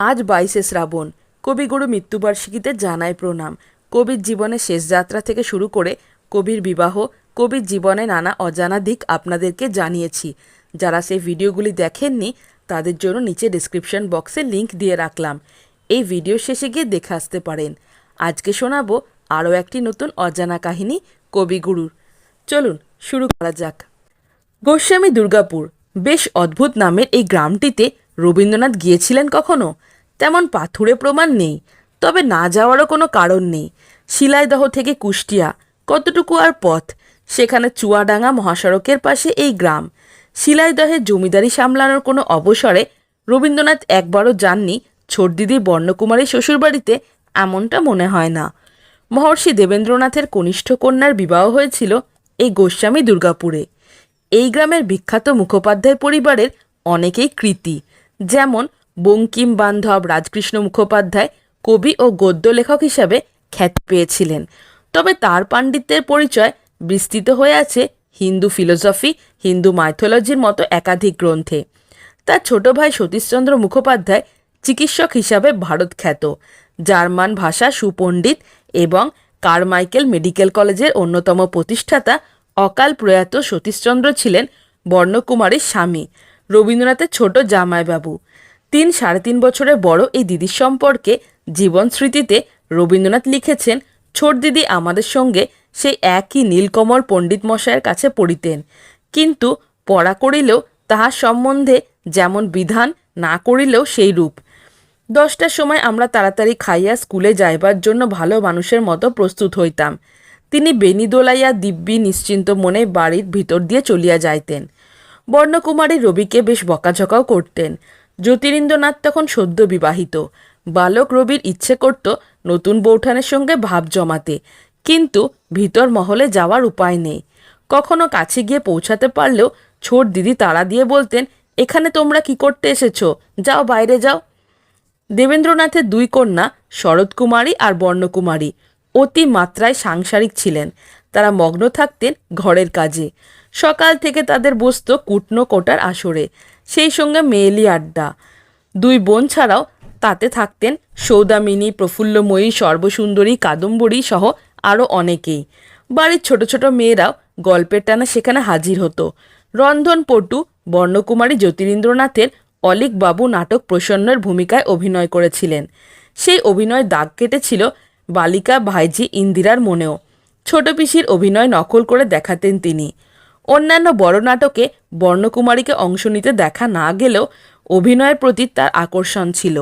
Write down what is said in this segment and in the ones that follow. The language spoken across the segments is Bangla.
আজ বাইশে শ্রাবণ। কবিগুরু মৃত্যুবার্ষিকীতে জানায় প্রণাম। কবির জীবনের শেষ যাত্রা থেকে শুরু করে কবির বিবাহ, কবির জীবনে নানা অজানা দিক আপনাদেরকে জানিয়েছি। যারা সেই ভিডিওগুলি দেখেননি, তাদের জন্য নিচে ডিসক্রিপশন বক্সে লিংক দিয়ে রাখলাম। এই ভিডিও শেষে গিয়ে দেখে আসতে পারেন। আজকে শোনাবো আরও একটি নতুন অজানা কাহিনী কবিগুরুর। চলুন, শুরু করা যাক। গোস্বামী দুর্গাপুর, বেশ অদ্ভুত নামের এই গ্রামটিতে রবীন্দ্রনাথ গিয়েছিলেন কখনো? তেমন পাথুরে প্রমাণ নেই, তবে না যাওয়ারও কোনো কারণ নেই। শিলাইদহ থেকে কুষ্টিয়া, কতটুকু আর পথ? সেখানে চুয়াডাঙ্গা মহাসড়কের পাশে এই গ্রাম। শিলাইদহে জমিদারি সামলানোর কোনো অবসরে রবীন্দ্রনাথ একবারও যাননি ছোট দিদি বর্ণকুমারী শ্বশুরবাড়িতে, এমনটা মনে হয় না। মহর্ষি দেবেন্দ্রনাথের কনিষ্ঠ কন্যার বিবাহ হয়েছিল এই গোস্বামী দুর্গাপুরে। এই গ্রামের বিখ্যাত মুখোপাধ্যায় পরিবারের অনেকেই কৃতি, যেমন বঙ্কিম বান্ধব রাজকৃষ্ণ মুখোপাধ্যায় কবি ও গদ্য লেখক হিসাবে খ্যাতি পেয়েছিলেন। তবে তার পাণ্ডিত্যের পরিচয় বিস্তৃত হয়ে আছে হিন্দু ফিলোসফি, হিন্দু মাইথোলজির মতো একাধিক গ্রন্থে। তার ছোট ভাই সতীশচন্দ্র মুখোপাধ্যায় চিকিৎসক হিসাবে ভারত খ্যাত। জার্মান ভাষা সুপণ্ডিত এবং কারমাইকেল মেডিকেল কলেজের অন্যতম প্রতিষ্ঠাতা অকাল প্রয়াত সতীশচন্দ্র ছিলেন বর্ণকুমারীর স্বামী, রবীন্দ্রনাথের ছোট জামাইবাবু। তিন সাড়ে তিন বছরের বড় এই দিদির সম্পর্কে জীবন স্মৃতিতে রবীন্দ্রনাথ লিখেছেন, ছোট দিদি আমাদের সঙ্গে সেই একই নীলকমল পণ্ডিত মশায়ের কাছে পড়িতেন। কিন্তু পড়া করিলেও তাহার সম্বন্ধে যেমন বিধান না করিলেও সেই রূপ। দশটার সময় আমরা তাড়াতাড়ি খাইয়া স্কুলে যাইবার জন্য ভালো মানুষের মতো প্রস্তুত হইতাম। তিনি বেনি দোলাইয়া দিব্যি নিশ্চিন্ত মনে বাড়ির ভিতর দিয়ে চলিয়া যাইতেন। বর্ণকুমারী রবিকে বেশ বকাঝকাও করতেন। জ্যোতিরিন্দ্রনাথ তখন সদ্য বিবাহিত। বালক রবির ইচ্ছে করত নতুন বৌঠানের সঙ্গে ভাব জমাতে। কিন্তু ভিতর মহলে যাওয়ার উপায় নেই। কখনো কাছে গিয়ে পৌঁছাতে পারলেও ছোট দিদি তাড়া দিয়ে বলতেন, এখানে তোমরা কি করতে এসেছ? যাও বাইরে যাও। দেবেন্দ্রনাথের দুই কন্যা, শরৎকুমারী আর বর্ণকুমারী, অতি মাত্রায় সাংসারিক ছিলেন। তারা মগ্ন থাকতেন ঘরের কাজে। সকাল থেকে তাদের বসত কুটনো কোটার আসরে। সেই সঙ্গে মেয়েলি আড্ডা। দুই বোন ছাড়াও তাতে থাকতেন সৌদামিনী, প্রফুল্লময়ী, সর্বসুন্দরী, কাদম্বরী সহ আরও অনেকেই। বাড়ির ছোট ছোট মেয়েরাও গল্পের টানা সেখানে হাজির হতো। রন্ধনপটু বর্ণকুমারী জ্যোতিরিন্দ্রনাথের অলিক বাবু নাটক প্রসন্নের ভূমিকায় অভিনয় করেছিলেন। সেই অভিনয় দাগ কেটেছিল বালিকা ভাইজি ইন্দিরার মনেও। ছোট পিসির অভিনয় নকল করে দেখাতেন তিনি। অন্যান্য বড় নাটকে বর্ণকুমারীকে অংশ নিতে দেখা না গেলেও অভিনয়ের প্রতি তার আকর্ষণ ছিল।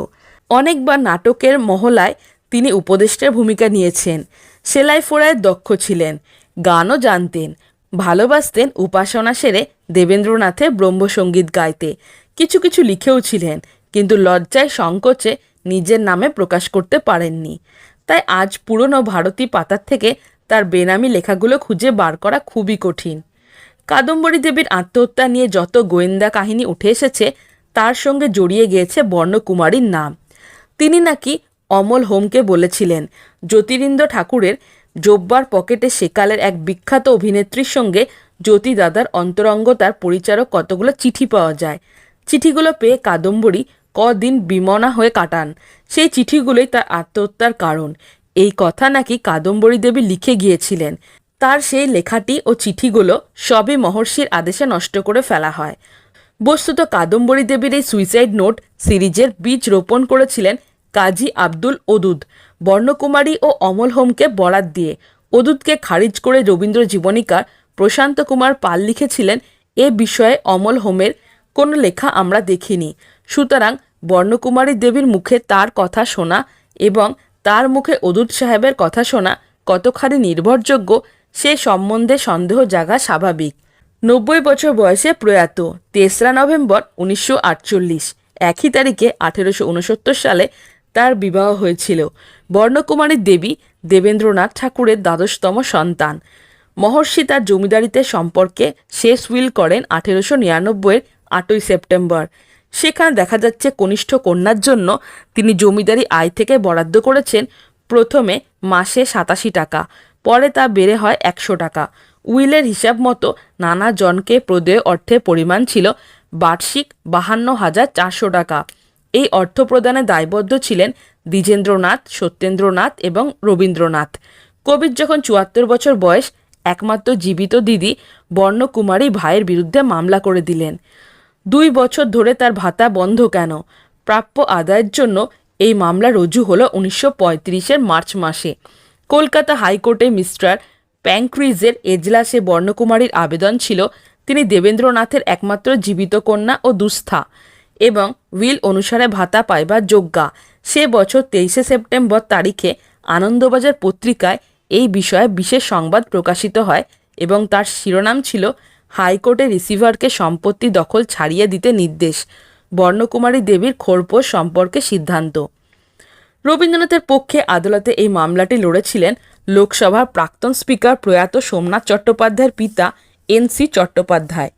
অনেকবার নাটকের মহলায় তিনি উপদেষ্টার ভূমিকা নিয়েছেন, সেলাই ফোড়ায় দক্ষ ছিলেন, গানও জানতেন, ভালোবাসতেন উপাসনা সেরে দেবেন্দ্রনাথের ব্রহ্মসঙ্গীত গাইতে। কিছু কিছু লিখেও ছিলেন, কিন্তু লজ্জায় সংকোচে নিজের নামে প্রকাশ করতে পারেননি। তাই আজ পুরনো ভারতী পাতার থেকে তার বেনামি লেখাগুলো খুঁজে বার করা খুবই কঠিন। কাদম্বরী দেবীর আত্মহত্যা নিয়ে যত গোয়েন্দা কাহিনী উঠে এসেছে, তার সঙ্গে জড়িয়ে গিয়েছে বর্ণকুমারীর নাম। তিনি নাকি অমল হোমকে বলেছিলেন, জ্যোতিরিন্দ্র ঠাকুরের জোব্বার পকেটে সেকালের এক বিখ্যাত অভিনেত্রীর সঙ্গে জ্যোতি দাদার অন্তরঙ্গতার পরিচারক কতগুলো চিঠি পাওয়া যায়। চিঠিগুলো পেয়ে কাদম্বরী কদিন বিমনা হয়ে কাটান। সেই চিঠিগুলোই তার আত্মহত্যার কারণ। এই কথা নাকি কাদম্বরী দেবী লিখে গিয়েছিলেন। তার সেই লেখাটি ও চিঠিগুলো সবই মহর্ষির আদেশে নষ্ট করে ফেলা হয়। বস্তুত কাদম্বরী দেবীর এই সুইসাইড নোট সিরিজের বীজ রোপণ করেছিলেন কাজী আব্দুল ওদুদ। বর্ণকুমারী ও অমল হোমকে বরাত দিয়ে ওদুদকে খারিজ করে রবীন্দ্র জীবনীকার প্রশান্ত কুমার পাল লিখেছিলেন, এ বিষয়ে অমল হোমের কোনো লেখা আমরা দেখিনি। সুতরাং বর্ণকুমারী দেবীর মুখে তার কথা শোনা এবং তার মুখে অদূত সাহেবের কথা শোনা কতখানি নির্ভরযোগ্য সে সম্বন্ধে সন্দেহ জাগা স্বাভাবিক। নব্বই বছর বয়সে প্রয়াত, তেসরা নভেম্বর উনিশশো আটচল্লিশ, একই তারিখে আঠেরোশো উনসত্তর সালে তার বিবাহ হয়েছিল। বর্ণকুমারী দেবী দেবেন্দ্রনাথ ঠাকুরের দ্বাদশতম সন্তান। মহর্ষি তার জমিদারিতে সম্পর্কে শেষ উইল করেন আঠেরোশো নিরানব্বইয়ের আটই সেপ্টেম্বর। সেখানে দেখা যাচ্ছে কনিষ্ঠ কন্যার জন্য তিনি জমিদারি আয় থেকে বরাদ্দ করেছেন প্রথমে মাসে সাতাশি টাকা। পরে তা বেড়ে হয় একশো টাকা। উইলের হিসাব মতো নানা জনকে প্রদেয় অর্থের পরিমাণ ছিল বার্ষিক বাহান্ন হাজার চারশো টাকা। এই অর্থ প্রদানে দায়বদ্ধ ছিলেন দ্বিজেন্দ্রনাথ, সত্যেন্দ্রনাথ এবং রবীন্দ্রনাথ। কবির যখন চুয়াত্তর বছর বয়স, একমাত্র জীবিত দিদি বর্ণকুমারী ভাইয়ের বিরুদ্ধে মামলা করে দিলেন। দুই বছর ধরে তার ভাতা বন্ধ কেন? প্রাপ্য আদায়ের জন্য এই মামলা রুজু হলো উনিশশো পঁয়ত্রিশের মার্চ মাসে। কলকাতা হাইকোর্টে মিস্টার প্যাংক্রিজের এজলাসে বর্ণকুমারীর আবেদন ছিল, তিনি দেবেন্দ্রনাথের একমাত্র জীবিত কন্যা ও দুস্থা এবং উইল অনুসারে ভাতা পাইবার যোগ্যা। সে বছর তেইশে সেপ্টেম্বর তারিখে আনন্দবাজার পত্রিকায় এই বিষয়ে বিশেষ সংবাদ প্রকাশিত হয় এবং তার শিরোনাম ছিল, হাইকোর্টে রিসিভারকে সম্পত্তি দখল ছাড়িয়ে দিতে নির্দেশ। বর্ণকুমারী দেবীর খোরপোশ সম্পর্কে সিদ্ধান্ত। রবীন্দ্রনাথের পক্ষে আদালতে এই মামলাটি লড়েছিলেন লোকসভার প্রাক্তন স্পিকার প্রয়াত সোমনাথ চট্টোপাধ্যায়ের পিতা এন সি চট্টোপাধ্যায়।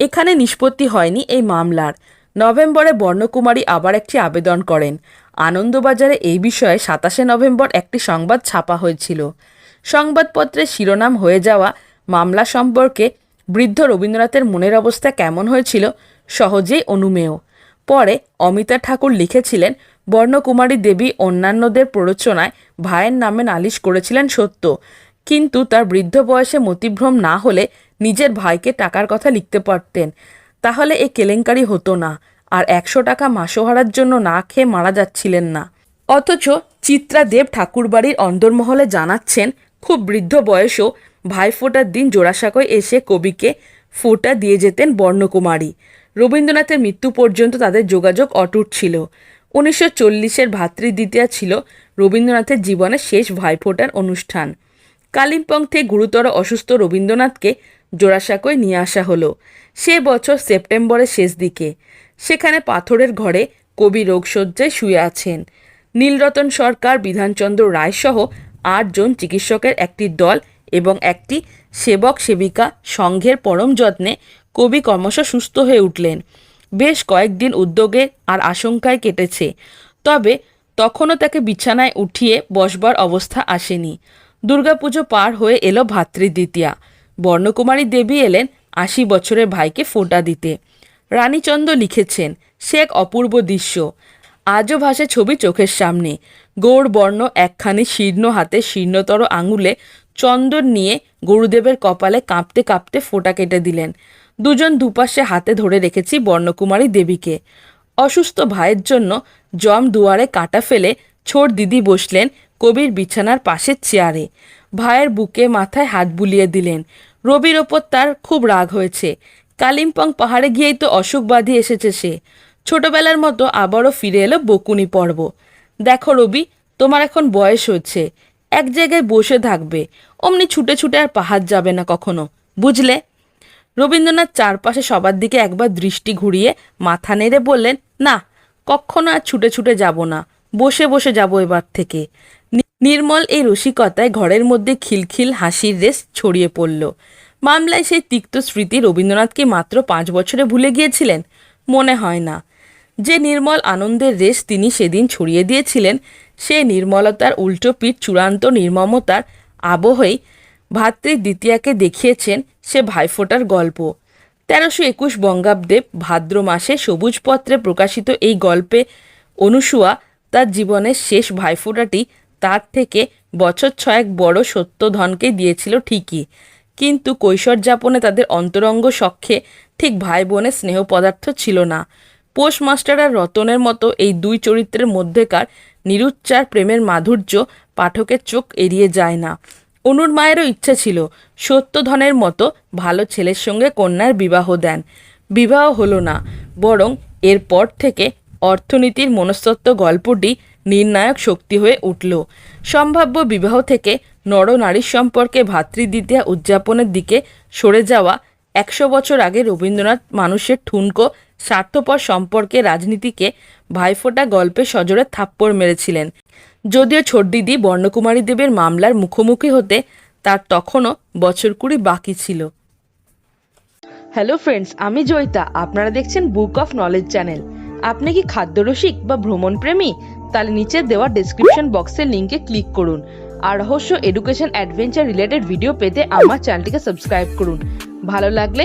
এখানে নিষ্পত্তি হয়নি এই মামলার। নভেম্বরে বর্ণকুমারী আবার একটি আবেদন করেন। আনন্দবাজারে এই বিষয়ে সাতাশে নভেম্বর একটি সংবাদ ছাপা হয়েছিল। সংবাদপত্রের শিরোনাম হয়ে যাওয়া মামলা সম্পর্কে বৃদ্ধ রবীন্দ্রনাথের মনের অবস্থা কেমন হয়েছিল সহজেই অনুমেয়। পরে অমিতা ঠাকুর লিখেছিলেন, বর্ণকুমারী দেবী অন্যান্যদের প্ররোচনায় ভাইয়ের নামে নালিশ করেছিলেন সত্য। কিন্তু তার বৃদ্ধ বয়সে মতিভ্রম না হলে নিজের ভাইকে টাকার কথা লিখতে পারতেন। তাহলে এ কেলেঙ্কারি হতো না। আর একশো টাকা মাসোহারার জন্য না খেয়ে মারা যাচ্ছিলেন না। অথচ চিত্রা দেব ঠাকুরবাড়ির অন্দরমহলে জানাচ্ছেন, খুব বৃদ্ধ বয়সেও ভাইফোঁটার দিন জোড়াসাঁকোয় এসে কবিকে ফোঁটা দিয়ে যেতেন বর্ণকুমারী। রবীন্দ্রনাথের মৃত্যু পর্যন্ত তাদের যোগাযোগ অটুট ছিল। উনিশশো চল্লিশের ভাতৃদ্বিতীয়া ছিল রবীন্দ্রনাথের জীবনের শেষ ভাইফোঁটার অনুষ্ঠান। কালিম্পং থেকে গুরুতর অসুস্থ রবীন্দ্রনাথকে জোড়াসাঁকোয় নিয়ে আসা হলো। সে বছর সেপ্টেম্বরের শেষ দিকে। সেখানে পাথরের ঘরে কবি রোগশয্যায় শুয়ে আছেন। নীলরতন সরকার, বিধানচন্দ্র রায়সহ আটজন চিকিৎসকের একটি দল এবং একটি সেবক সেবিকা সংঘের পরম যত্নে কবি ক্রমশ সুস্থ হয়ে উঠলেন। বেশ কয়েকদিন উদ্যোগে আর আশঙ্কায় কেটেছে। তবে তখনও তাকে বিছানায় উঠিয়ে বসবার অবস্থা আসেনি। দুর্গাপুজো পার হয়ে এলো ভাতৃদ্বিতীয়া। বর্ণকুমারী দেবী এলেন আশি বছরের ভাইকে ফোঁটা দিতে। রানীচন্দ্র লিখেছেন, সে এক অপূর্ব দৃশ্য। আজও ভাসে ছবি চোখের সামনে। গৌড় বর্ণ একখানি শীর্ণ হাতে শীর্ণতর আঙুলে চন্দন নিয়ে গুরুদেবের কপালে কাঁপতে কাঁপতে ফোঁটা কেটে দিলেন। দুজন দুপাশে হাতে ধরে রেখেছি বর্ণকুমারী দেবীকে। অসুস্থ ভাইয়ের জন্য জম দুয়ারে কাটা ফেলে ছোট দিদি বসলেন কবির বিছানার পাশের চেয়ারে। ভাইয়ের বুকে মাথায় হাত বুলিয়ে দিলেন। রবির ওপর তার খুব রাগ হয়েছে। কালিম্পং পাহাড়ে গিয়েই তো অসুখ বাঁধি এসেছে সে। ছোটবেলার মতো আবারও ফিরে এলো বকুনি পর্ব। দেখো রবি, তোমার এখন বয়স হচ্ছে। এক জায়গায় বসে থাকবে। অমনি ছুটে ছুটে আর পাহাড় যাবে না কখনো। বুঝলে? রবীন্দ্রনাথ চারপাশে সবার দিকে একবার দৃষ্টি ঘুরিয়ে মাথা নেড়ে বললেন, না, কখনো আর ছুটে ছুটে যাব না, বসে বসে যাব এবার থেকে। নির্মল এই রসিকতায় ঘরের মধ্যে খিলখিল হাসির রেশ ছড়িয়ে পড়ল। মামলায় সেই তিক্ত স্মৃতি রবীন্দ্রনাথকে মাত্র পাঁচ বছরে ভুলে গিয়েছিলেন, মনে হয় না। যে নির্মল আনন্দের রেশ তিনি সেদিন ছড়িয়ে দিয়েছিলেন, সে নির্মলতার উল্টো পিঠ চূড়ান্ত নির্মমতার আবহেই ভাতৃ দ্বিতীয়াকে দেখিয়েছেন সে ভাইফোঁটার গল্প। তেরোশো একুশ বঙ্গাব্দে ভাদ্র মাসে সবুজ পত্রে প্রকাশিত এই গল্পে অনুসুয়া তার জীবনের শেষ ভাইফোঁটাটি তার থেকে বছর ছয়েক বড় সত্যধনকে দিয়েছিল ঠিকই। কিন্তু কৈশোর যাপনে তাদের অন্তরঙ্গ সখ্যে ঠিক ভাই বোনের স্নেহ পদার্থ ছিল না। পোস্টমাস্টার আর রতনের মতো এই দুই চরিত্রের মধ্যেকার নিরুচ্চার প্রেমের মাধুর্য পাঠকের চোখ এড়িয়ে যায় না। অনুর মায়েরও ইচ্ছা ছিল সত্যধনের মতো ভালো ছেলের সঙ্গে কন্যার বিবাহ দেন। বিবাহ হলো না, বরং এরপর থেকে অর্থনীতির মনস্তত্ত্ব গল্পটি নির্ণায়ক শক্তি হয়ে উঠল। সম্ভাব্য বিবাহ থেকে নরনারীর সম্পর্কে ভাতৃদ্বিতীয়া উদযাপনের দিকে সরে যাওয়া একশো বছর আগে রবীন্দ্রনাথ মানুষের ঠুনকো স্বার্থপর সম্পর্কে রাজনীতিকে ভাইফোঁটা গল্পে সজোরে থাপ্পড় মেরেছিলেন। যদিও ছোটদিদি বর্ণকুমারী দেবের মামলার মুখোমুখি হতে তার তখনও বছর কুড়ি বাকি ছিল। হ্যালো ফ্রেন্ডস আমি জয়িতা। আপনারা দেখছেন বুক অফ নলেজ চ্যানেল আপনি কি খাদ্যরসিক বা ভ্রমণ প্রেমী তাহলে নিচে দেওয়া ডেসক্রিপশন বক্সের লিঙ্কে ক্লিক করুন। আর রহস্য এডুকেশন অ্যাডভেঞ্চার রিলেটেড ভিডিও পেতে আমার চ্যানেলটিকে সাবস্ক্রাইব করুন। ভালো লাগলে